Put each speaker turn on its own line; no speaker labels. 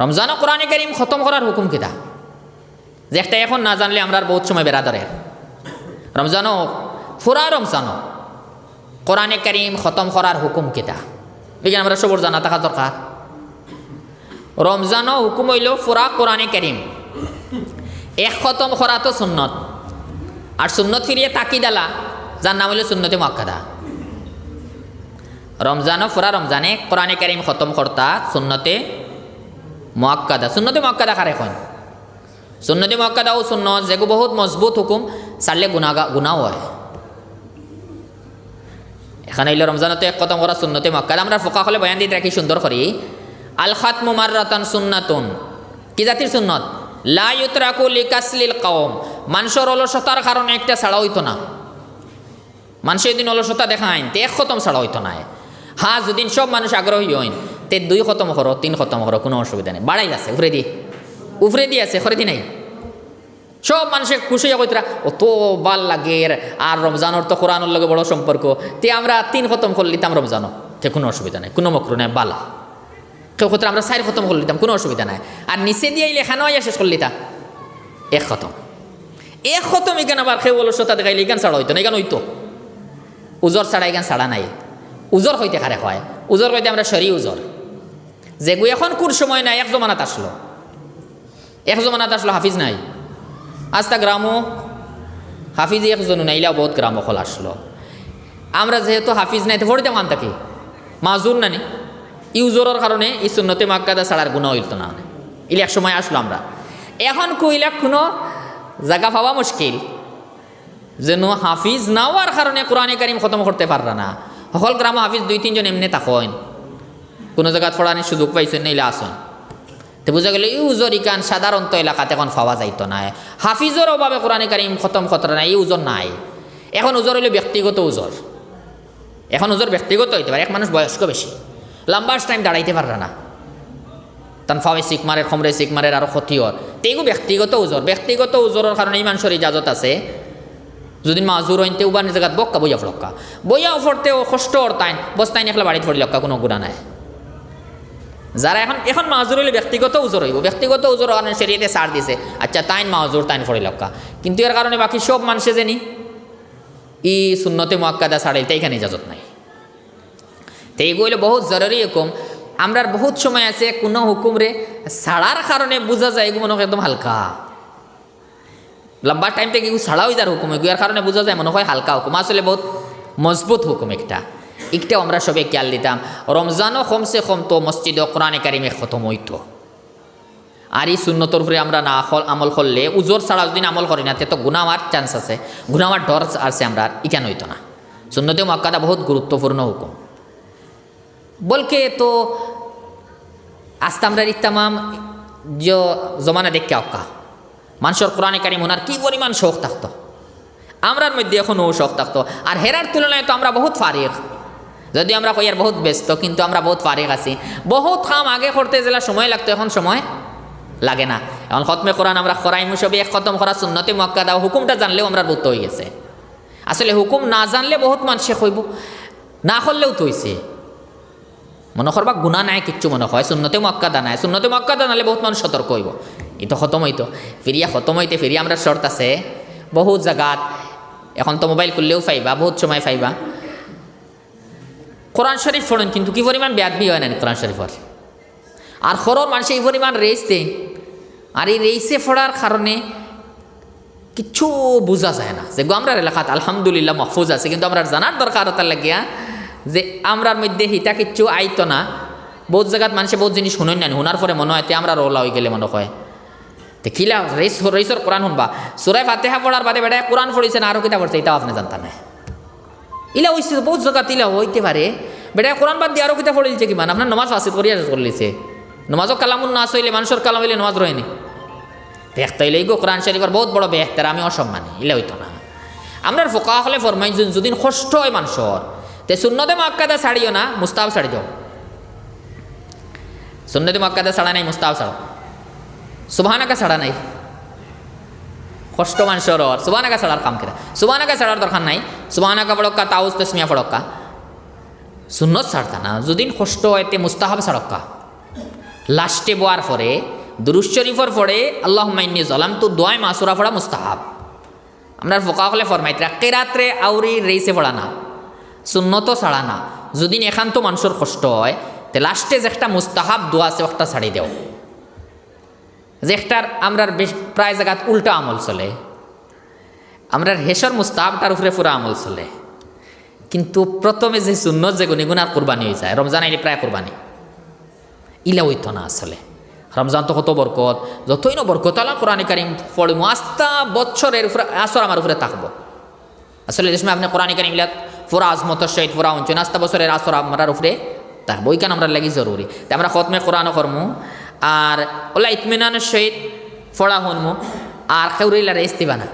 রমজানও কোরআনে করিম খতম করার হুকুম কিতা? যে একটা এখন না জানলে আমরা বহুত সময় বেড়াদরের রমজানও ফুরা রমজানও কোরআনে করিম খতম করার হুকুম কিতা? এখানে আমরা সবর জানা থাকা দরকার। রমজানও হুকুম হইল ফুরা কোরআনে করিম। এক খতম করা তো সুন্নত। আর সুন্নত ফিরিয়ে তাকি দালা, যার নাম হইল সুন্নতে মক্কাদা রমজানও ফুরা রমজানে কোরআনে করিম খতম কর্তা সুন্নতে মক্কাদা সুন্নতে মক্কাদা কার এখন? সুন্নতি মক্কাদা ও সুন্নত যেগু বহুত মজবুত হুকুম চাললে গুণাগা গুণাও হয়। এখানে হইল রমজানতে এক খতম করা সুন্নতি মক্কাদা আমরা ফোকা হলে বয়ান দিতে রাখি সুন্দর করি আল খাত মুমার রতন সুন্নাতুন। কি জাতির সুন্নত? লা ইউতরাকু লিকাসলিল কওম। মানুষের অলসতার কারণে একটা ছাড়া হইতো না। মানুষের দিন অলসতা দেখাইন, তে এক খতম ছাড়া হইতো না। হ্যাঁ যদি সব মানুষ আগ্রহী হইন তে দুই খতম করো, তিন খতম করো, কোনো অসুবিধা নেই। বাড়াই আছে, উফরে দি। উফরে দি আছে খরে দি নাই। সব মানুষে খুশি কইতরা, অত বাল লাগে আর রমজানোর তো কোরআনের লগে বড় সম্পর্ক। তে আমরা তিন খতম করে লিতাম রমজানো তে কোনো অসুবিধা নাই, কোনো মক্রু নাই, বালা। কেউ ক্ষেত্রে আমরা চার খতম করে লিতাম কোনো অসুবিধা নাই। আর নিচে দিয়ে লেখানো ইয়া শেষ করে লিতা এক খতম। এক খতম এখানে আবার খেয়ে বলো সতা দেখাইলে এখান ছাড়া হইতো না, এখানে হইতো। উজর ছাড়া এখান ছাড়া নাই। উজর হইতে খারে হয়? উজর হইতে আমরা সরি উজর। যেগু এখন কোন সময় নাই, এক জমানাত আসলো। এক জমানাত আসলো, হাফিজ নাই। আস্তা গ্রামও হাফিজ একজন নাইলা বহুত গ্রাম অকল আসলো। আমরা যেহেতু হাফিজ নাই, তো ভরে আন থাকি মাজুর নানি ইউজোরের কারণে এই সুন্নতে মাক্কাদা ছাড়ার গুণ হইল না। ইলে এক সময় আসলো আমরা। এখন কইলা কোনো জায়গা পাওয়া মুশকিল। যেন হাফিজ নাওয়ার কারণে কোরআনে কারিম খতম করতে পাররা না। সকল গ্রাম হাফিজ দুই তিনজন এমনি তাকইন কোনো জায়গাত পড়ানির সুযোগ পাইছেন নাইলে আসন। তো বুঝা গেল ইউজর ইকান সাধারণত এলাকাতে এখন পাওয়া যাইতো না হাফিজর অভাবে কোরআনে কারিম খতম খতরা নাই, এই উজর নাই। এখন উজর হইলে ব্যক্তিগত উজর এখন উজর ব্যক্তিগত হইতে পারে, এক মানুষ বয়স্ক বেশি। লম্বা টাইম দাঁড়াইতে পারবে না। তান ফাওয়ে শিখ মারে খমরে মারে আরও ক্ষতি হর তেগু ব্যক্তিগত উজর ব্যক্তিগত উজরের কারণে এই মানুষের ইজাজত আছে। যদি মাজুর হইতে উবানি জায়গাত বক্কা বইয়া ফলক্কা বইয়া ফরতে কষ্ট অর্তাইন বস্তাইন একলা বাড়িতে ফরি লক্কা কোনো গুণা নাই। যারা এখন এখন মাজুর হইলে ব্যক্তিগত উজর হইব ব্যক্তিগত উজর কারণে সেরিয়েতে সার দিছে। আচ্ছা তাইন মাজুর তাইন ফরি লক্কা। কিন্তু এর কারণে বাকি সব মানুষে জানি, ই শূন্যতে মোয়াক্কাদা ছাড়াইল এইখানে ইজাজত নাই। তো এইগুলো বহুত জরুরি হুকুম। আমরার বহুত সময় আছে, কোনো হুকুম রে ছাড়ার কারণে বোঝা যায় এগুলো মনে হয় একদম হালকা। লম্বা টাইম থেকে ছাড়াও যার হুকুম এগুলোর কারণে বোঝা যায় মনে হয় হালকা হুকুম। আসলে বহুত মজবুত হুকুম একটা। একটাও আমরা সবে খেয়াল দিতাম। রমজানও কমসে কম তো মসজিদে কোরআনে কারিমে খতম হইতো। আর এই শূন্যতর উপরে আমরা না হল আমল করলে, উজোর ছাড়া যদি আমল করি না, তে গুনামার চান্স আছে। গুনামার ডর আছে আমরা ইকান হইতো না। শূন্যতে মক্কাটা বহুত গুরুত্বপূর্ণ হুকুম। বলকে তো আস্তে আমরা ইত্তামাম জমানা দেখে অক্কা মানুষের কোরআনে কারিম ওনার কী পরিমাণ শখ থাকতো। আমরার মধ্যে এখনও শখ থাকতো। আর হেরার তুলনায় তো আমরা বহুত ফারিক। যদি আমরা কই আর বহুত ব্যস্ত, কিন্তু আমরা বহুত ফারিক আছি। বহুত কাম আগে করতে জেলা সময় লাগতো, এখন সময় লাগে না। এখন খতমে কোরআন আমরা খরাইমু সবই এক খতম করা সুন্নতে মক্কা দাও হুকুমটা জানলেও আমরা বুঝতে হয়ে গেছে। আসলে হুকুম না জানলে বহুত মানুষে কইব, না করলেও তো হইছে মনে করবা গুণা নাই, কিচ্ছু মনে হয়। শূন্যতে মক্কাদা নাই। শূন্যতে মক্কাদা নালে বহুত মানুষ সতর্ক হইব। ইতো খতম হইতো। ফিরিয়া খতম হইতে ফিরিয়া আমরা শর্ত আছে। বহুত জায়গাত এখন তো মোবাইল করলেও পাইবা বহুত সময় পাইবা কোরআন শরীফ পড়েন, কিন্তু কি পরিমাণ ব্যাধবি হয় না কোরআন শরীফর আর খরর মানুষ এই পরিমাণ রেস দেয়, আর এই রেসে পড়ার কারণে কিচ্ছু বোঝা যায় না। যে আমরার এলাকাত আলহামদুলিল্লাহ মহফুজ আছে, কিন্তু আমরা জানার দরকার তার লাগিয়া যে আমরার মধ্যে হিতা কিচ্ছু আইতো না। বহুত জায়গাত মানুষে বহুত জিনিস শুনেন না শোনার পরে মনে হয় তে আমরা রোলা হয়ে গেলে মনে হয়। তে খিলা রেস রেসর কোরআন শুনবা। সুরাই ফাতেহা পড়ার বাদে বেড়ায় কোরআন পড়েছে না আরও কিতা পড়ছে এটাও আপনি জানতা না। ইলা হইছে বহুত জায়গাত ইলা হইতে পারে। বেড়ায় কোরআন বাদ দিয়ে আরও কিতা পড়িলছে কিমান? আপনার নমাজ ফাঁসিদ করিয়া করলিছে। নমাজও কালামুন না হইলে, মানুষের কালাম হইলে নমাজ রহেনি দেখতে হইলে গো কোরআন শরীফের বহুত বড় বেহতার আমি অসম্মানী ইলে হইতো না। আমরা ফোকা হলে ফরমাইন যদি কষ্ট হয় মানুষের, তে শূন্যতে মক্কাদা ছাড়িও না মুস্তাব ছাড়ি যাও সুন্নতি মক্কাদা ছাড়া নাই মুস্তাব ছাড়ো। সুবাহানাকা ছাড়া নাই। কষ্ট মানুষের, সুবাহানাকা ছাড়ার কাম কেরা? সুবাহানাকা ছাড়ার দরকার নাই। সুবাহানাকা পড়ক্কা তাউস তসমিয়া পড়ক্কা। সুন্নত ছাড়তা না। যদি কষ্ট হয় তে মুস্তাহাব ছাড়ক্কা। লাস্টে বোয়ার পরে দুরুজ শরীফর পরে আল্লাহ মাইনি জলাম তো দোয়াই মাসুরা পড়া মুস্তাহাব। আমরা ফোকা হলে ফরমাইতরা কেরাত্রে আউরি রেইসে পড়া না। সুন্নত ছাড়া না। যদি তো মানুষের কষ্ট হয়, তে লাস্টে যে একটা মুস্তাহাব দোয়া আছে একটা ছাড়ি দেও। যে একটার আমরার বেশ প্রায় জায়গাত উল্টা আমল চলে। আমরা হেসর মুস্তাহাবটার উপরে পুরা আমল চলে। কিন্তু প্রথমে যে সুন্নত যে গুণিগুণার কোরবানি হয়ে যায়, রমজান আইলে প্রায় কোরবানি। ইলা হইতো না আসলে। রমজান তো কত বরকত, যতই না বরকত আলা কোরআন কারিম পড়িমু আস্তা বছরের উপরে, আসর আমার উপরে থাকব। আসলে যে সময় আপনি কোরআন কারিম ইলা পুরা আজমতর সহিত পুরা অঞ্চল আস্তা বছরের আসর আমার উপরে থাকব, ওইখানে আমরা লাগি জরুরি। তাই আমরা খতমে কোরআনও করমু, আর ওলা ইতমিনানের সহিত পড়া হনমু, আর কেউরিলা রেস দিবা না